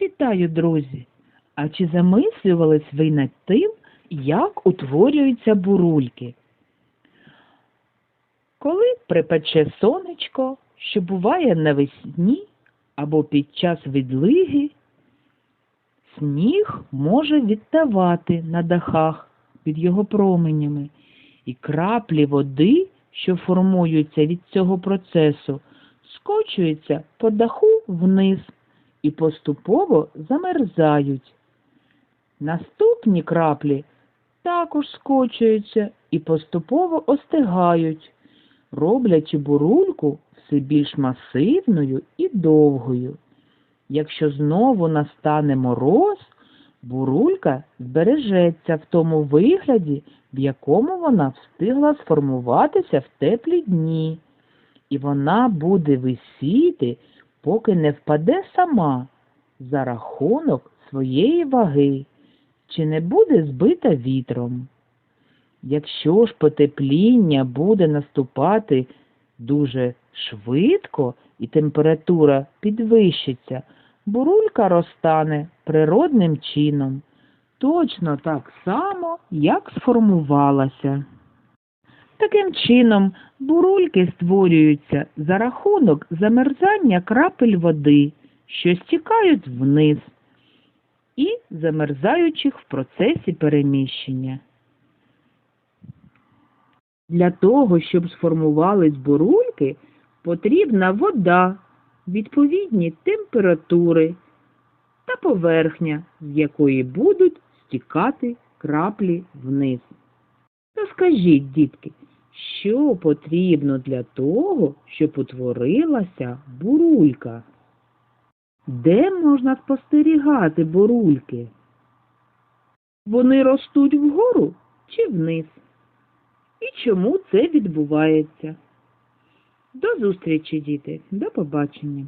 Вітаю, друзі! А чи замислювались ви над тим, як утворюються бурульки? Коли припече сонечко, що буває навесні або під час відлиги, сніг може відтавати на дахах під його променями, і краплі води, що формуються від цього процесу, скочуються по даху вниз і поступово замерзають. Наступні краплі також скочуються і поступово остигають, роблячи бурульку все більш масивною і довгою. Якщо знову настане мороз, бурулька збережеться в тому вигляді, в якому вона встигла сформуватися в теплі дні, і вона буде висіти, поки не впаде сама за рахунок своєї ваги, чи не буде збита вітром. Якщо ж потепління буде наступати дуже швидко і температура підвищиться, бурулька розтане природним чином, точно так само, як сформувалася. Таким чином, бурульки створюються за рахунок замерзання крапель води, що стікають вниз, і замерзаючих в процесі переміщення. Для того, щоб сформувались бурульки, потрібна вода, відповідні температури та поверхня, з якої будуть стікати краплі вниз. То скажіть, дітки, що потрібно для того, щоб утворилася бурулька? Де можна спостерігати бурульки? Вони ростуть вгору чи вниз? І чому це відбувається? До зустрічі, діти. До побачення.